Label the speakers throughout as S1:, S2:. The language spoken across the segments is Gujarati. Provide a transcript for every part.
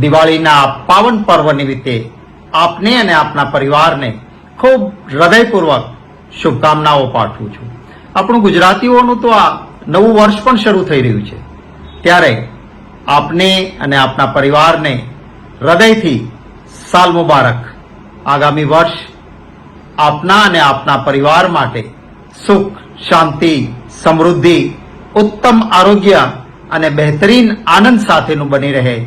S1: દિવાળીના પાવન પર્વ નિમિત્તે આપને અને આપના પરિવારને ખૂબ હૃદયપૂર્વક શુભકામનાઓ પાઠવું છું. આપણું ગુજરાતીઓનું તો આ નવું વર્ષ પણ શરૂ થઈ રહ્યું છે. ત્યારે આપને અને આપના પરિવારને હૃદયથી સાલ મુબારક. આગામી વર્ષ આપના અને આપના પરિવાર માટે સુખ, શાંતિ, સમૃદ્ધિ, ઉત્તમ આરોગ્ય અને બહેતરીન આનંદ સાથેનું બની રહે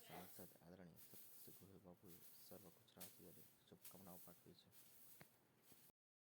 S2: સાંસદ આદરણીય સર્વ ગુજરાતીઓને શુભકામનાઓ પાઠવી છે.